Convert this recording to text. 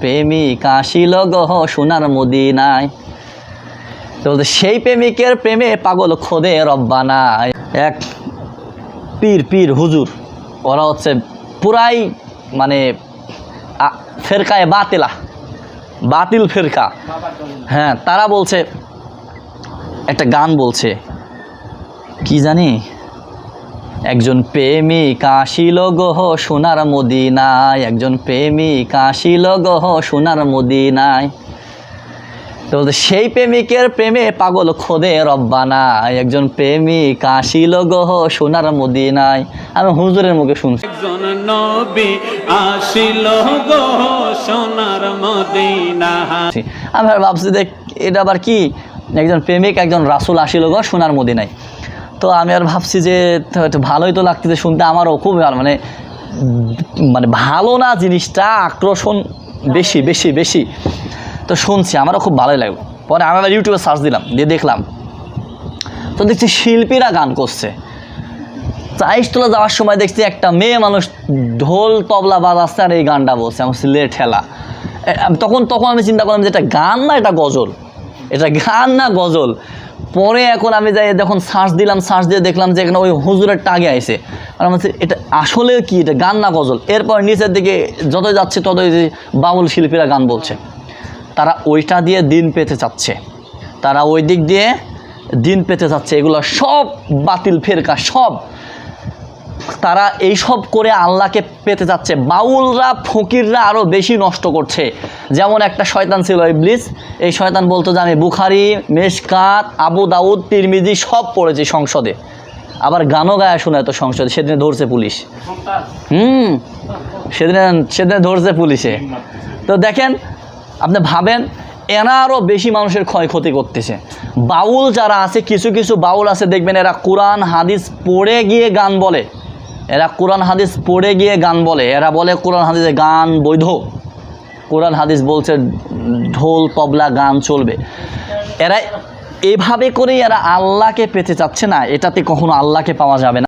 প্রেমিক আসিল গহ সোনার মদিনায়। তো বলছে, সেই প্রেমিকের প্রেমে পাগল খোদে রব্বানায় এক পীর পীর হুজুর ওরা হচ্ছে পুরাই মানে ফেরকায় বাতিলা বাতিল ফেরকা। হ্যাঁ তারা বলছে একটা গান বলছে কি জানি? একজন প্রেমিক আসিল গহ সোনার মদিনায় একজন প্রেমিক আসিল গহ সোনার মদিনায়। তো বলতে সেই প্রেমিকের প্রেমে পাগল খোদে রব্বানায় একজন প্রেমিক আসিল গহ সোনার মদিনায়। আমি হুজুরের মুখে শুনছি। একজন নবী আসিল গো সোনার মদিনা আমি ভাবছি দেখ এটা আবার কি? একজন প্রেমিক একজন রাসুল আসিল গো সোনার মদিনায়। তো আমি আর ভাবছি যে ভালোই তো লাগতেছে শুনতে, আমারও খুব ভালো মানে মানে ভালো না জিনিসটা, আকর্ষণ বেশি বেশি বেশি। তো শুনছি, আমারও খুব ভালোই লাগল। পরে আমি আবার ইউটিউবে সার্চ দিলাম, দিয়ে দেখলাম। তো দেখছি শিল্পীরা গান করছে। চাইশতলা যাওয়ার সময় দেখছি একটা মেয়ে মানুষ ঢোল তবলা বাজাচ্ছে আর এই গানটা বলছে, আমার সিলের ঠেলা। তখন তখন আমি চিন্তা করলাম যে এটা গান না, এটা গজল? এটা গান না গজল? পরে এখন আমি যাই, যখন সার্চ দিলাম সার্চ দিয়ে দেখলাম যে এখানে ওই হুজুরের টাগে আইছে। আর আমার এটা আসলে কি? এটা গান না গজল? এরপর নিচের দিকে যত যাচ্ছে, ততই যে বাউল শিল্পীরা গান বলছে। তারা ওইটা দিয়ে দিন পেতে চাচ্ছে। তারা ওই দিক দিয়ে দিন পেতে চাচ্ছে। এগুলো সব বাতিল, ফেরকা, সব। তারা এই সব করে আল্লাহকে পেতে যাচ্ছে। বাউলরা, ফকিররা আরও বেশি নষ্ট করছে। যেমন একটা শয়তান ছিল ইবলিস, এই শয়তান বলতো যে, আমি বুখারি, মেশকাত, আবু দাউদ, তিরমিজি সব পড়েছি সংসদে। আবার গানও গায়ে শোনায় তো সংসদে, সেদিনে ধরছে পুলিশ। হুম, সেদিনে সেদিনে ধরছে পুলিশে। তো দেখেন, আপনি ভাবেন, এরা আরও বেশি মানুষের ক্ষয়ক্ষতি করতেছে। বাউল যারা আছে, কিছু কিছু বাউল আছে, দেখবেন এরা কোরআন, হাদিস পড়ে গিয়ে গান বলে। এরা কোরআন হাদিস পড়ে গিয়ে গান বলে। এরা বলে কোরআন হাদিসে গান বৈধ। কোরআন হাদিস বলছে ঢোল, তবলা, গান চলবে। এরা এভাবে করেই এরা আল্লাহকে পেতে চাচ্ছে না। এটাতে কখনো আল্লাহকে পাওয়া যাবে না।